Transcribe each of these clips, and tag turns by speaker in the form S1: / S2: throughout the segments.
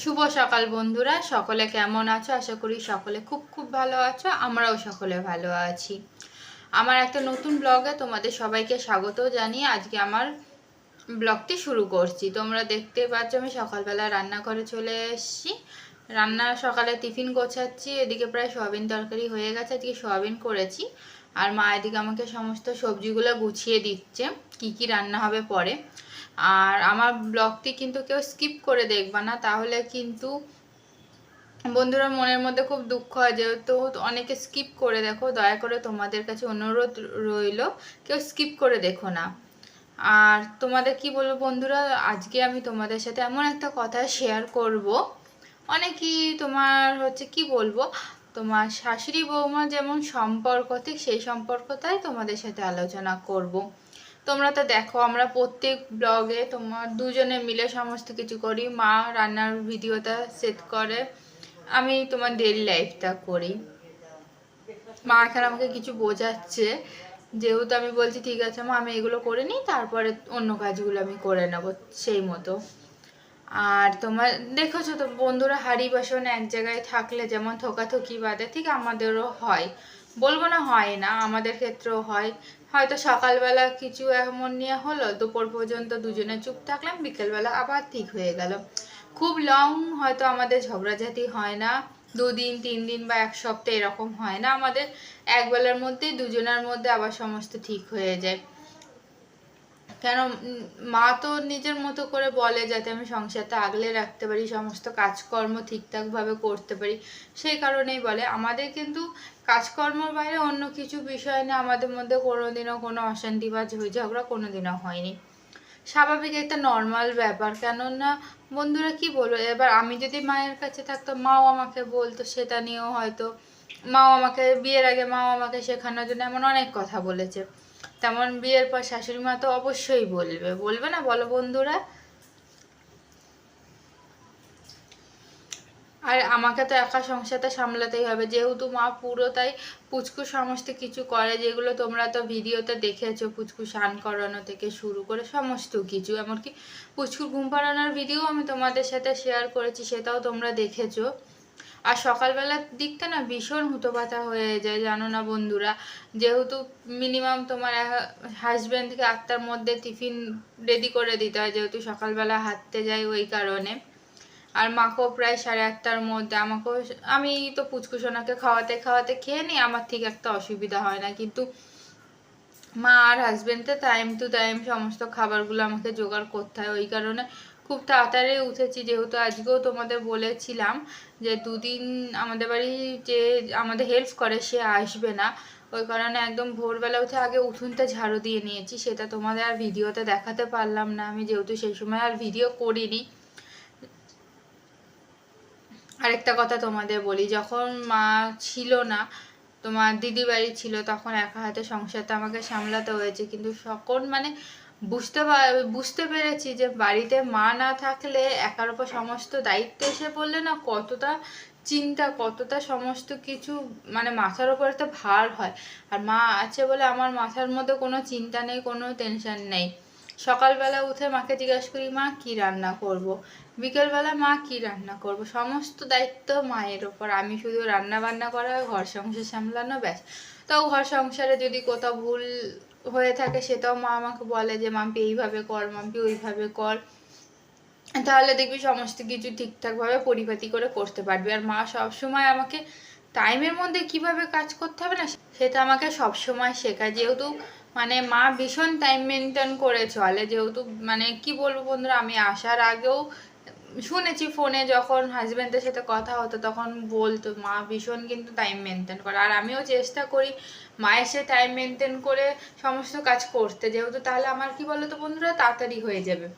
S1: শুভ সকাল বন্ধুরা, সকলে কেমন আছো? আশা করি সকলে খুব খুব ভালো আছো, আমরাও সকলে ভালো আছি। আমার একটা নতুন ব্লগে তোমাদের সবাইকে স্বাগত জানিয়ে আজকে আমার ব্লগটি শুরু করছি। তোমরা দেখতে পাচ্ছ আমি সকালবেলা রান্না করে চলে এসেছি। রান্না সকালে টিফিন গোছাচ্ছি, এদিকে প্রায় সয়াবিন তরকারি হয়ে গেছে, আজকে সয়াবিন করেছি। আর মা এদিকে আমাকে সমস্ত সবজিগুলো গুছিয়ে দিচ্ছে, কি কি রান্না হবে পরে। আর আমার ব্লগটি কিন্তু কেউ স্কিপ করে দেখবা না, তাহলে কিন্তু বন্ধুরা মনের মধ্যে খুব দুঃখ হয়। যেহেতু অনেকে স্কিপ করে দেখো, দয়া করে তোমাদের কাছে অনুরোধ রইল, কেউ স্কিপ করে দেখো না। আর তোমাদের কি বলব বন্ধুরা, আজকে আমি তোমাদের সাথে এমন একটা কথা শেয়ার করব। অনেকই তোমার হচ্ছে কি বলব, তোমার শাশুড়ি বৌমা যেমন সম্পর্ক, ঠিক সেই সম্পর্কটাই তোমাদের সাথে আলোচনা করব। তোমরা তো দেখো, আমরা প্রত্যেক ব্লগে তোমার দুজনে মিলে সমস্ত কিছু করি। মা রান্নার ভিডিওটা সেট করে। আমি তোমার ডেলি লাইফটা করি। মা এখানে আমাকে কিছু বোঝাচ্ছে। যেহেতু আমি বলছি, ঠিক আছে মা, আমি এগুলো করে নিই, তারপরে অন্য কাজগুলো আমি করে নেব, সেই মতো। আর তোমার, দেখেছ তো, বন্ধুরা হাড়ি বাসন এক জায়গায় থাকলে যেমন থোকাথুকি বাদে ঠিক আমাদেরও হয়। বলব না হয় না, আমাদের ক্ষেত্রেও হয়। হয়তো সকালবেলা কিছু এমন নিয়ে হলো, দুপুর পর্যন্ত দুজনে চুপ থাকলাম, বিকেলবেলা আবার ঠিক হয়ে গেল। খুব লং হয়তো আমাদের ঝগড়াঝাটি হয় না, দুদিন তিন দিন বা এক সপ্তাহ এরকম হয় না আমাদের। এক বেলার মধ্যেই, দুজনের মধ্যে আবার সমস্ত ঠিক হয়ে যায়। কেন মা তো নিজের মতো করে বলে যাতে আমি সংসারটা আগলে রাখতে পারি, সমস্ত কাজকর্ম ঠিকঠাকভাবে করতে পারি, সেই কারণেই বলে। আমাদের কিন্তু কাজকর্মের বাইরে অন্য কিছু বিষয় নিয়ে আমাদের মধ্যে কোনোদিনও কোনো অশান্তি বা ঝগড়া কোনোদিনও হয়নি। স্বাভাবিক একটা নর্মাল ব্যাপার। কেননা বন্ধুরা কি বলব? এবার আমি যদি মায়ের কাছে থাকতাম, মাও আমাকে বলতো সেটা নিয়েও হয়তো। মাও আমাকে, বিয়ের আগে মাও আমাকে শেখানোর জন্য এমন অনেক কথা বলেছে। তেমন বিয়ের পর শাশুড়ি মা তো অবশ্যই বলবে। বলবে না বলো বন্ধুরা? আর আমাকে তো একা সংসারটা সামলাতেই হবে। যেহেতু মা পুরোটাই পুচকু সমস্ত কিছু করে, যেগুলো তোমরা তো ভিডিওতে দেখেছ পুচকু স্নান করানো থেকে শুরু করে সমস্ত কিছু। এমনকি পুচকুর ঘুম পাড়ানোর ভিডিও আমি তোমাদের সাথে শেয়ার করেছি, সেটাও তোমরা দেখেছ। আর সকালবেলার দিকটা না ভীষণ হুতোপাতা হয়ে যায়, জানো না বন্ধুরা। যেহেতু মিনিমাম তোমার হাজব্যান্ডকে আটটার মধ্যে টিফিন রেডি করে দিতে হয়, যেহেতু সকালবেলা হাঁটতে যাই ওই কারণে। আর মাকেও প্রায় সাড়ে আটটার মধ্যে, আমাকেও আমি তো পুচকুসোনাকে খাওয়াতে খাওয়াতে খেয়ে নিই, আমার ঠিক একটা অসুবিধা হয় না। কিন্তু মা আর হাজবেন্ডে টাইম টু টাইম সমস্ত খাবারগুলো আমাকে জোগাড় করতে হয়। ওই কারণে খুব তাড়াতাড়ি উঠেছি। যেহেতু আজকেও তোমাদের বলেছিলাম যে দুদিন আমাদের বাড়ি যে আমাদের হেল্প করে, সে আসবে না। ওই কারণে একদম ভোরবেলা উঠে আগে উঠুনটা ঝাড়ু দিয়ে নিয়েছি। সেটা তোমাদের আর ভিডিওতে দেখাতে পারলাম না। আমি যেহেতু সেই সময় আর ভিডিও করিনি। আরেকটা কথা তোমাদের বলি, যখন মা ছিল না তোমার দিদি বাড়ি ছিল, তখন একা হাতে সংসারটা আমাকে সামলাতে হয়েছে। কিন্তু সকল মানে বুঝতে বুঝতে পেরেছি যে বাড়িতে মা না থাকলে একার উপর সমস্ত দায়িত্ব এসে পড়লে না কতটা চিন্তা, কতটা সমস্ত কিছু মানে মাথার উপর একটা ভার হয়। আর মা আছে বলে আমার মাথার মধ্যে কোনো চিন্তা নেই, কোনো টেনশন নেই। সকালবেলা উঠে মাকে জিজ্ঞাসা করি, মা, কি রান্না করব। বিকেলবেলা, মা, কি রান্না করব। সমস্ত দায়িত্ব মায়ের ওপর। আমি শুধু রান্না বান্না করা, ঘর সংসার সামলানো, ব্যাস। তাও ঘর সংসারে যদি কোথাও ভুল হয়ে থাকে, সেটাও মা আমাকে বলে যে, মাম্পি, এইভাবে কর, মাম্পি, ওইভাবে কর। তাহলে দেখবি সমস্ত কিছু ঠিকঠাকভাবে পরিপাতি করে করতে পারবি। আর মা সবসময় আমাকে টাইমের মধ্যে কীভাবে কাজ করতে হবে না, সেটা আমাকে সবসময় শেখায়। যেহেতু মানে মা ভীষণ টাইম মেনটেন করে চলে যেহেতু মানে কি বলব বন্ধুরা, আমি আসার আগেও শুনেছি ফোনে যখন হাজব্যান্ডের সাথে কথা হতো তখন বলতো, মা ভীষণ কিন্তু টাইম মেনটেন করে। আর আমিও চেষ্টা করি মায়ের সে টাইম মেনটেন করে সমস্ত কাজ করতে, যেহেতু তাহলে আমার কি বলতো বন্ধুরা, তাড়াতাড়ি হয়ে যাবে।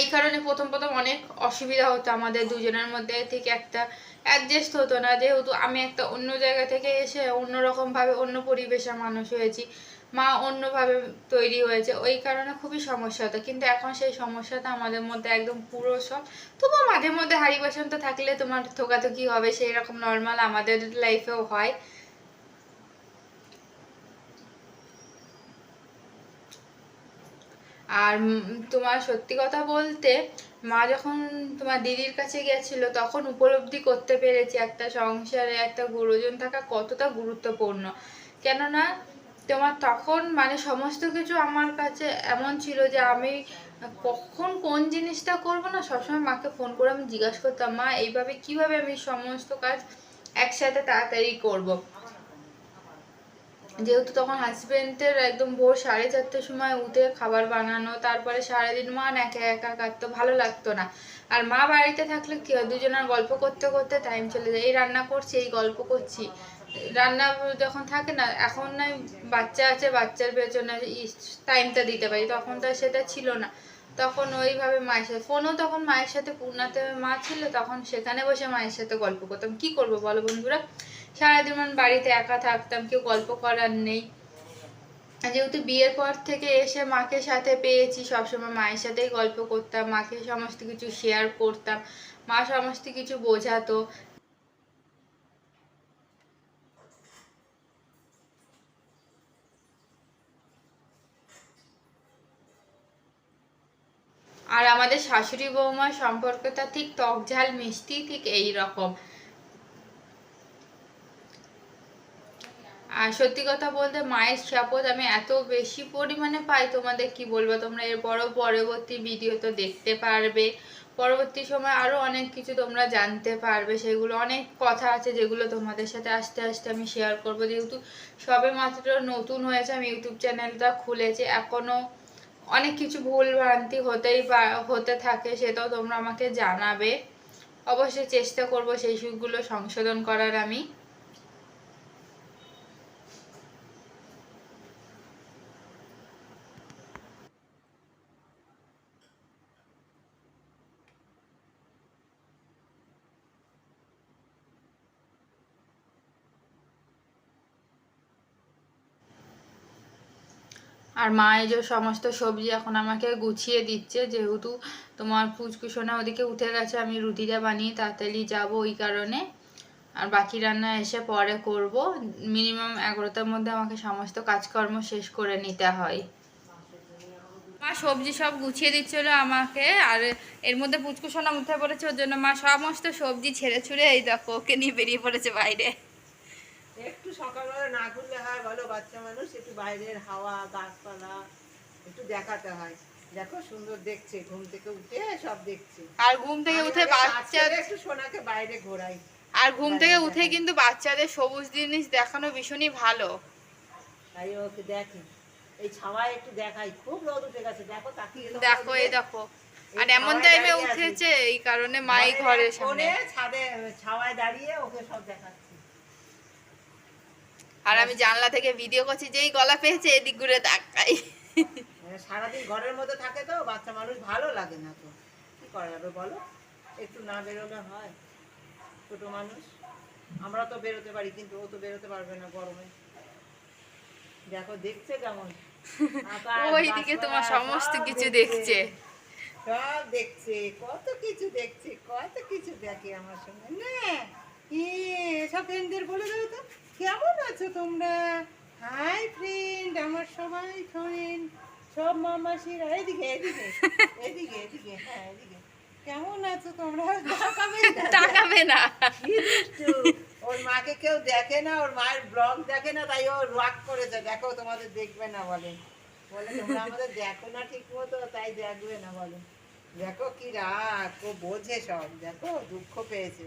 S1: এই কারণে প্রথম প্রথম অনেক অসুবিধা হতো আমাদের দুজনের মধ্যে থেকে একটা অ্যাডজাস্ট হতো না। যেহেতু আমি একটা অন্য জায়গা থেকে এসে অন্যরকমভাবে অন্য পরিবেশে মানুষ হয়েছি, মা অন্যভাবে তৈরি হয়েছে, ওই কারণে খুবই সমস্যা হতো। কিন্তু এখন সেই সমস্যাটা আমাদের মধ্যে একদম পুরো সব, তবুও মাঝে মধ্যে হারি বাসন তো থাকলে তোমার থোকাথুকি হবে সেই রকম নর্মাল আমাদের লাইফেও হয়। আর তোমার সত্যি কথা বলতে, মা যখন তোমার দিদির কাছে গেছিল, তখন উপলব্ধি করতে পেরেছি একটা সংসারে একটা গুরুজন থাকা কতটা গুরুত্বপূর্ণ কেননা, তোমার তখন মানে সমস্ত কিছু আমার কাছে এমন ছিল যে আমি কখন কোন জিনিসটা করব না, সবসময় মাকে ফোন করে আমি জিজ্ঞাসা করতাম, মা, এইভাবে কীভাবে আমি সমস্ত কাজ একসাথে তাড়াতাড়ি করব। যেহেতু তখন হাজবেন্ডের একদম ভোর সাড়ে চারটের সময় উঠে খাবার বানানো, তারপরে সারাদিন মান একা একা কাটতো, ভালো লাগতো না। আর মা বাড়িতে থাকলে কি হয়, দুজনের গল্প করতে করতে টাইম চলে যায়। এই রান্না করছি, এই গল্প করছি। রান্না যখন থাকে না, এখন নয় বাচ্চা আছে, বাচ্চার পেছনে টাইমটা দিতে পারি। তখন তো সেটা ছিল না। তখন ওইভাবে মায়ের সাথে, ফোনও তখন মায়ের সাথে, পূর্ণাতে মা ছিল, তখন সেখানে বসে মায়ের সাথে গল্প করতাম। কি করব বলো বন্ধুরা? সারাদিন মান বাড়িতে একা থাকতাম, কেউ গল্প করার নেই। যেহেতু বিয়ের পর থেকে এসে মাকে সাথে পেয়েছি, সবসময় মায়ের সাথেই গল্প করতাম, মাকে সমস্ত কিছু শেয়ার করতাম, মা সমস্ত কিছু বোঝাতো। আর আমাদের শাশুড়ি বৌমার সম্পর্কটা ঠিক টক ঝাল মিষ্টি, ঠিক এই রকম আর সত্যি কথা বলতে মায়ের সাপোর্ট আমি এত বেশি পরিমাণে পাই, তোমাদের কি বলব? তোমরা এর বড় পরবর্তী ভিডিও তো দেখতে পারবে। পরবর্তী সময় আরও অনেক কিছু তোমরা জানতে পারবে। সেগুলো অনেক কথা আছে যেগুলো তোমাদের সাথে আস্তে আস্তে আমি শেয়ার করব। যেহেতু সবে মাত্র নতুন হয়েছে, আমি ইউটিউব চ্যানেলটা খুলেছি। এখনও অনেক কিছু ভুল ভ্রান্তি হতেই হতে থাকে, সেটাও তোমরা আমাকে জানাবে। অবশ্যই চেষ্টা করব সেই সুখগুলো সংশোধন করার আমি। আর মা এই যে সমস্ত সবজি এখন আমাকে গুছিয়ে দিচ্ছে, যেহেতু তোমার ফুচকুসোনা ওদিকে উঠে গেছে, আমি রুটিটা বানিয়ে তাড়াতাড়ি যাব ওই কারণে। আর বাকি রান্না এসে পরে করব। মিনিমাম এগারোটার মধ্যে আমাকে সমস্ত কাজকর্ম শেষ করে নিতে হয়। মা সবজি সব গুছিয়ে দিচ্ছিল আমাকে, আর এর মধ্যে পুচকুসোনা উঠে পড়েছে, ওর জন্য মা সমস্ত সবজি ছেড়ে ছুড়ে এই দেখো ওকে নিয়ে বেরিয়ে পড়েছে বাইরে।
S2: একটু সকালবেলা না ঘুরলে হয় বলো বাচ্চা মানুষ একটু বাইরের হাওয়া গাছপালা একটু দেখাতে হয়। দেখো সুন্দর দেখছে ঘুম থেকে উঠে সব দেখছে।
S1: আর ঘুম থেকে উঠে বাচ্চা
S2: একটু সোনাকে বাইরে ঘোরাই।
S1: আর ঘুম থেকে উঠে কিন্তু বাচ্চাদের সবুজ জিনিস দেখানো ভীষণই ভালো।
S2: তাই ওকে দেখি। এই ছাওয়ায় একটু দেখাই খুব রোদ উঠে গেছে দেখো তাকিয়ে
S1: দেখো এই দেখো। আর এমন টাইমে উঠেছে এই কারণে মাই ঘরের সামনে।
S2: ছাদে ছাওয়ায় দাঁড়িয়ে ওকে সব দেখাচ্ছি।
S1: আর আমি জানলা থেকে ভিডিও করছি যেই গলা পেয়েছে এদিক ঘুরে তাকাই।
S2: মানে সারাদিন ঘরের মধ্যে থাকে তো বাচ্চা মানুষ ভালো লাগে না তো। কি করা যাবে বলো? একটু না বেরোলে হয় ছোট মানুষ। আমরা তো বেরোতে পারি কিন্তু ও তো বেরোতে পারবে না গরমে। দেখো দেখছে কেমন?
S1: ওইদিকে তোমার সমস্ত কিছু দেখছে।
S2: সব দেখছে কত কিছু দেখছে কত কিছু দেখে আমার সঙ্গে। না এ, সব ফ্রেন্ডদের বলে দাও তো। কেমন আছো তোমরা? হাই ফ্রেন্ড আমার সবাই ফ্রেন্ড সব মামাসিরা এদিকে এদিকে এদিকে এদিকে হ্যাঁ এদিকে। কেমন আছো তোমরা? তাকাবে না। ওর মাকে কেউ দেখে না ওর মায়ের ব্লগ দেখে না তাই ও রাগ করেছে। দেখো তোমাদের দেখবে না বলে। বলে তোমরা আমাদের দেখো না ঠিক মতো তাই দেখবে না বলে। দেখো কি রাগ ও বোঝে সব। দেখো দুঃখ পেয়েছে।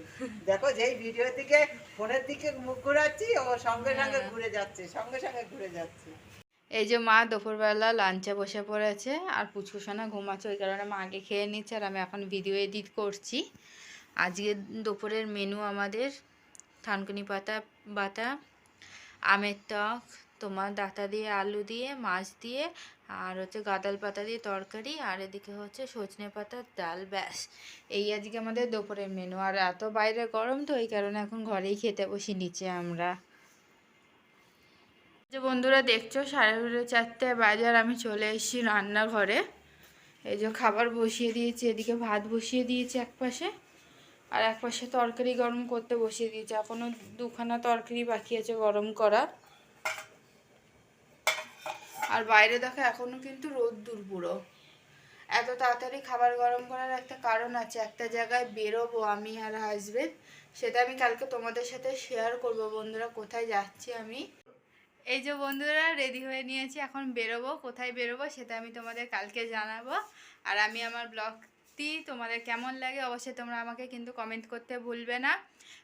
S2: দেখো যেই ভিডিওর দিকে ফোনের দিকে মুখ ঘুরাচ্ছি ও সঙ্গে সঙ্গে ঘুরে যাচ্ছে সঙ্গে সঙ্গে ঘুরে যাচ্ছে।
S1: এই যে মা দুপুরবেলা লাঞ্চে বসে পড়েছে আর পুচকুসোনা ঘুমাচ্ছে ওই কারণে মা আগে খেয়ে নিচ্ছে আর আমি এখন ভিডিও এডিট করছি। আজকে দুপুরের মেনু আমাদের থানকুনি পাতা বাটা আমের টক তোমার ডাঁটা দিয়ে, আলু দিয়ে, মাছ দিয়ে, আর হচ্ছে গাদাল পাতা দিয়ে তরকারি, আর এদিকে হচ্ছে সজনে পাতার ডাল, ব্যাস। এই আজকে আমাদের দুপুরের মেনু আর এত বাইরে গরম তো, এই কারণে এখন ঘরেই খেতে বসি নিচে আমরা। যে বন্ধুরা, দেখছ, সাড়ে চারটে বাজার, আমি চলে এসেছি রান্নাঘরে। এই যে খাবার বসিয়ে দিয়েছি, এদিকে ভাত বসিয়ে দিয়েছি এক পাশে, আর এক পাশে তরকারি গরম করতে বসিয়ে দিয়েছি। এখনও দুখানা তরকারি বাকি আছে গরম করা আর বাইরে দেখো এখনও কিন্তু রোদ দূর পুরো। এত তাড়াতাড়ি খাবার গরম করার একটা কারণ আছে, একটা জায়গায় বেরোবো আমি আর হাজবেন্ড সেটা আমি কালকে তোমাদের সাথে শেয়ার করব। বন্ধুরা, কোথায় যাচ্ছি আমি? এই যে বন্ধুরা রেডি হয়ে নিয়েছি, এখন বেরোবো। কোথায় বেরোবো সেটা আমি তোমাদের কালকে জানাব। আর আমি আমার ব্লগটি তোমাদের কেমন লাগে অবশ্যই তোমরা আমাকে কিন্তু কমেন্ট করতে ভুলবে না।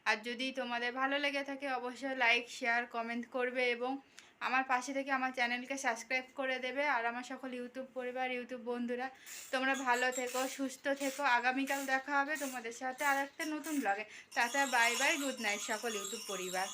S1: আর যদি তোমাদের ভালো লেগে থাকে, অবশ্যই লাইক শেয়ার কমেন্ট করবে এবং আমার পাশে থেকে আমার চ্যানেলকে সাবস্ক্রাইব করে দেবে আর আমার সকল ইউটিউব পরিবার, ইউটিউব বন্ধুরা, তোমরা ভালো থেকো, সুস্থ থেকো। আগামীকাল দেখা হবে তোমাদের সাথে আর একটা নতুন ব্লগে tata bye bye good night সকল ইউটিউব পরিবার।